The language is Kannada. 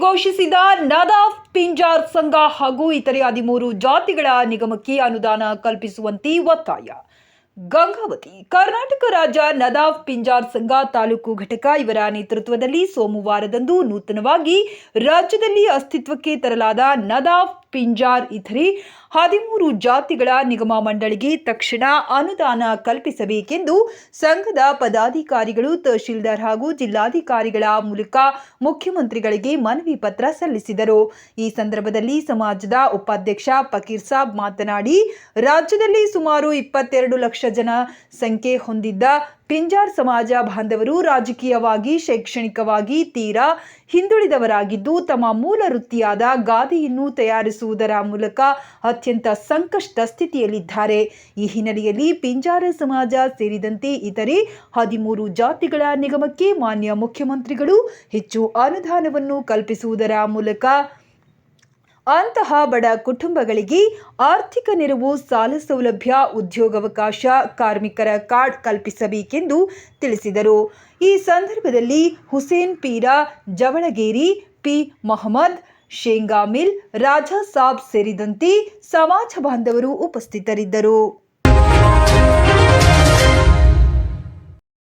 ಘೋಷಿಸಿದ ನದಾಫ್, ಪಿಂಜಾರ್ ಸಂಘ ಹಾಗೂ ಇತರೆ ಹದಿಮೂರು ಜಾತಿಗಳ ನಿಗಮಕ್ಕೆ ಅನುದಾನ ಕಲ್ಪಿಸುವಂತೆ ಒತ್ತಾಯ. ಗಂಗಾವತಿ, ಕರ್ನಾಟಕ ರಾಜ್ಯ ನದಾಫ್, ಪಿಂಜಾರ್ ಸಂಘ ತಾಲೂಕು ಘಟಕ ಇವರ ನೇತೃತ್ವದಲ್ಲಿ ಸೋಮವಾರದಂದು ನೂತನವಾಗಿ ರಾಜ್ಯದಲ್ಲಿ ಅಸ್ತಿತ್ವಕ್ಕೆ ತರಲಾದ ನದಾಫ್ ಪಿಂಜಾರ್ ಇಥರಿ ಹದಿಮೂರು ಜಾತಿಗಳ ನಿಗಮ ಮಂಡಳಿಗೆ ತಕ್ಷಣ ಅನುದಾನ ಕಲ್ಪಿಸಬೇಕೆಂದು ಸಂಘದ ಪದಾಧಿಕಾರಿಗಳು, ತಹಶೀಲ್ದಾರ್ ಹಾಗೂ ಜಿಲ್ಲಾಧಿಕಾರಿಗಳ ಮೂಲಕ ಮುಖ್ಯಮಂತ್ರಿಗಳಿಗೆ ಮನವಿ ಪತ್ರ ಸಲ್ಲಿಸಿದರು. ಈ ಸಂದರ್ಭದಲ್ಲಿ ಸಮಾಜದ ಉಪಾಧ್ಯಕ್ಷ ಫಕೀರ್ ಸಾಬ್ ಮಾತನಾಡಿ, ರಾಜ್ಯದಲ್ಲಿ ಸುಮಾರು ಇಪ್ಪತ್ತೆರಡು ಲಕ್ಷ ಜನ ಸಂಖ್ಯೆ ಹೊಂದಿದ್ದ ಪಿಂಜಾರ್ ಸಮಾಜ ಬಾಂಧವರು ರಾಜಕೀಯವಾಗಿ, ಶೈಕ್ಷಣಿಕವಾಗಿ ತೀರಾ ಹಿಂದುಳಿದವರಾಗಿದ್ದು, ತಮ್ಮ ಮೂಲ ವೃತ್ತಿಯಾದ ಗಾದೆಯನ್ನು ತಯಾರಿಸುವುದರ ಮೂಲಕ ಅತ್ಯಂತ ಸಂಕಷ್ಟ ಸ್ಥಿತಿಯಲ್ಲಿದ್ದಾರೆ. ಈ ಹಿನ್ನೆಲೆಯಲ್ಲಿ ಪಿಂಜಾರ ಸಮಾಜ ಸೇರಿದಂತೆ ಇತರೆ ಹದಿಮೂರು ಜಾತಿಗಳ ನಿಗಮಕ್ಕೆ ಮಾನ್ಯ ಮುಖ್ಯಮಂತ್ರಿಗಳು ಹೆಚ್ಚು ಅನುದಾನವನ್ನು ಕಲ್ಪಿಸುವುದರ ಮೂಲಕ ಅಂತಹ ಬಡ ಕುಟುಂಬಗಳಿಗೆ ಆರ್ಥಿಕ ನೆರವು ಸಾಲ ಸೌಲಭ್ಯ, ಉದ್ಯೋಗಾವಕಾಶ, ಕಾರ್ಮಿಕರ ಕಾರ್ಡ್ ಕಲ್ಪಿಸಬೇಕೆಂದು ತಿಳಿಸಿದರು. ಈ ಸಂದರ್ಭದಲ್ಲಿ ಹುಸೇನ್ ಪೀರಾ, ಜವಳಗೇರಿ, ಪಿ. ಮೊಹಮ್ಮದ್, ಶೇಂಗಾ ಮಿಲ್, ರಾಜಾ ಸಾಬ್ ಸೇರಿದಂತೆ ಸಮಾಜ ಬಾಂಧವರು ಉಪಸ್ಥಿತರಿದ್ದರು.